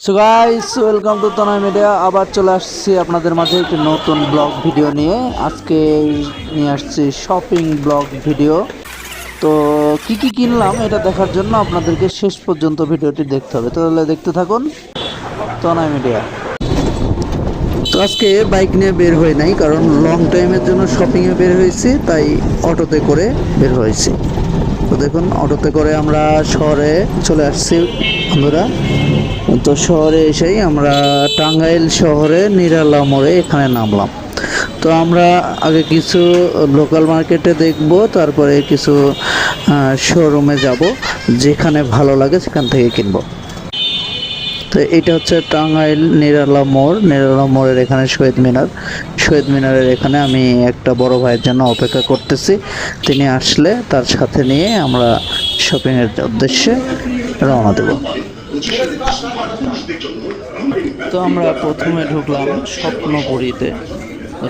So guys welcome to Tanay media আবার চলে আসছি আপনাদের মাঝে একটি নতুন ব্লগ ভিডিও নিয়ে। আজকে নিয়ে আসছি শপিং ব্লগ ভিডিও। তো কি কি কিনলাম এটা দেখার জন্য আপনাদেরকে শেষ পর্যন্ত ভিডিওটি দেখতে হবে। তাহলে দেখতে থাকুন তনয় মিডিয়া তো আজকে বাইক নিয়ে বের হই নাই, কারণ লং টাইমের জন্য শপিংয়ে বের হয়েছি, তাই অটোতে করে বের হয়েছি। তো দেখুন, অটোতে করে আমরা শহরে চলে আসছি বন্ধুরা। তো শহরে এসেই আমরা টাঙ্গাইল শহরে নিরালা মোড়ে এখানে নামলাম। তো আমরা আগে কিছু লোকাল মার্কেটে দেখব, তারপরে কিছু শোরুমে যাব, যেখানে ভালো লাগে সেখান থেকে কিনবো। তো এটা হচ্ছে টাঙ্গাইল নিরালা মোড়। নিরালা মোড়ের এখানে শহীদ মিনার। শহীদ মিনারের এখানে আমি একটা বড় ভাইয়ের জন্য অপেক্ষা করতেছি। তিনি আসলে তার সাথে নিয়ে আমরা শপিংয়ের উদ্দেশ্যে রওনা দেব। তো আমরা প্রথমে ঢুকলাম স্বপ্নপুরীতে।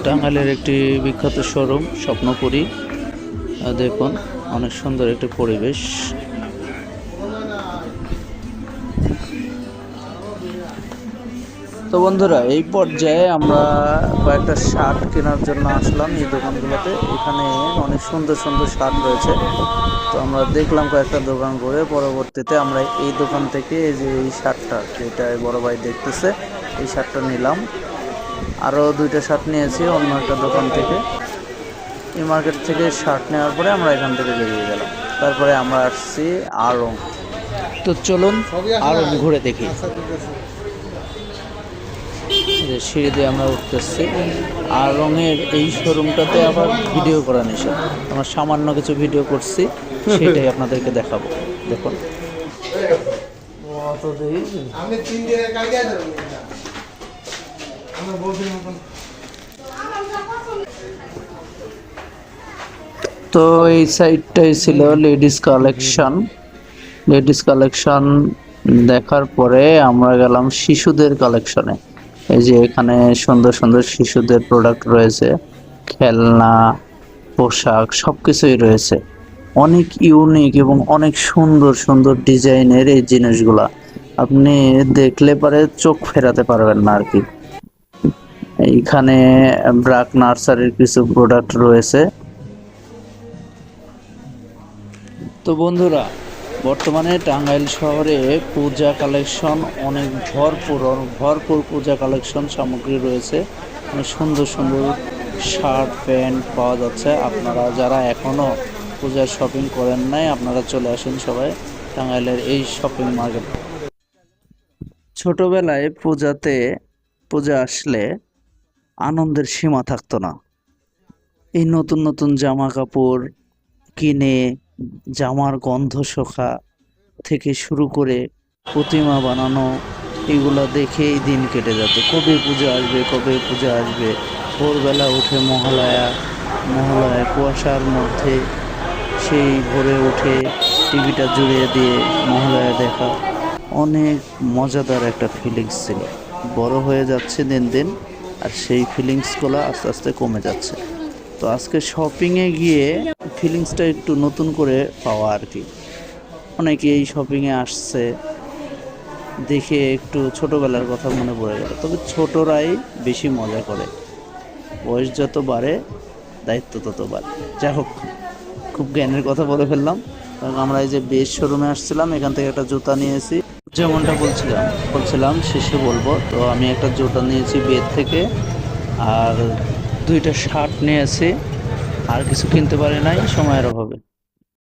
টাঙ্গাইলের একটি বিখ্যাত শোরুম, স্বপ্নপুরী। দেখুন, অনেক সুন্দর একটি পরিবেশ। তো বন্ধুরা, এই পর্যায়ে আমরা কয়েকটা শার্ট কেনার জন্য আসলাম এই দোকানগুলোতে। এখানে অনেক সুন্দর সুন্দর শার্ট রয়েছে। তো আমরা দেখলাম কয়েকটা দোকান ঘুরে, পরবর্তীতে আমরা এই দোকান থেকে এই যে এই শার্টটা, যেটা বড় ভাই দেখতেছে, এই শার্টটা নিলাম। আরও দুইটা শার্ট নিয়েছি অন্য একটা দোকান থেকে। এই মার্কেট থেকে শার্ট নেওয়ার পরে আমরা এখান থেকে বেরিয়ে গেলাম। তারপরে আমরা আসছি আড়ং তো চলুন আড়ং ঘুরে দেখি। যে সিঁড়ি দিয়ে আমরা উঠতেছি। আর রঙের এই শোরুমটাতে আবার ভিডিও করা নিষেধ। আমরা সামান্য কিছু ভিডিও করছি সেটাই আপনাদেরকে দেখাবো। দেখুন। তো এই সাইডটাই ছিল লেডিস কালেকশন। লেডিস কালেকশন দেখার পরে আমরা গেলাম শিশুদের কালেকশনে। এই যে এখানে সুন্দর সুন্দর শিশুদের প্রোডাক্ট রয়েছে, খেলনা, পোশাক সব কিছুই রয়েছে। অনেক ইউনিক এবং অনেক সুন্দর সুন্দর ডিজাইনের এই জিনিসগুলা। আপনি দেখলে পরে চোখ ফেরাতে পারবেন না আর কি এইখানে ব্রাক নার্সারির কিছু প্রোডাক্ট রয়েছে। তো বন্ধুরা বর্তমানে টাঙ্গাইল শহরে পূজা কালেকশন, অনেক ভরপুর ভরপুর পূজা কালেকশন সামগ্রী রয়েছে। অনেক সুন্দর সুন্দর শার্ট, প্যান্ট পাওয়া যাচ্ছে। আপনারা যারা এখনও পূজার শপিং করেন নাই, আপনারা চলে আসুন সবাই টাঙ্গাইলের এই শপিং মার্কেট। ছোটবেলায় পূজাতে, পূজা আসলে আনন্দের সীমা থাকতো না। এই নতুন নতুন জামা কাপড় কিনে জামার গন্ধ শোকা থেকে শুরু করে প্রতিমা বানানো, এগুলো দেখেই দিন কেটে যেত কবে পূজা আসবে, কবে পূজা আসবে? ভোরবেলা উঠে মহালয়া মহালয়া কুয়াশার মধ্যে সেই ভোরে উঠে টিভিটা জুড়িয়ে দিয়ে মহালয়া দেখা। অনেক মজাদার একটা ফিলিংস ছিল। বড় হয়ে যাচ্ছে দিন দিন, আর সেই ফিলিংসগুলো আস্তে আস্তে কমে যাচ্ছে। তো আজকে শপিংয়ে গিয়ে ফিলিংসটা একটু নতুন করে পাওয়া আর কি। অনেকে এই শপিংয়ে আসছে, দেখে একটু ছোটোবেলার কথা মনে পড়ে গেল। তবে ছোটরাই বেশি মজা করে। বয়স যত বাড়ে, দায়িত্ব তত বাড়ে। যাই হোক, খুব জ্ঞানের কথা বলে ফেললাম। কারণ আমরা এই যে বেশ শোরুমে আসছিলাম, এখান থেকে একটা জুতা নিয়েছি। যেমনটা বলছিলাম বলছিলাম, শেষে বলব, তো আমি একটা জুতা নিয়েছি বেদ থেকে। আর দুইটা শার্ট নিয়েছে আর কিছু কিনতে পারে নাই সময়ের অভাবে।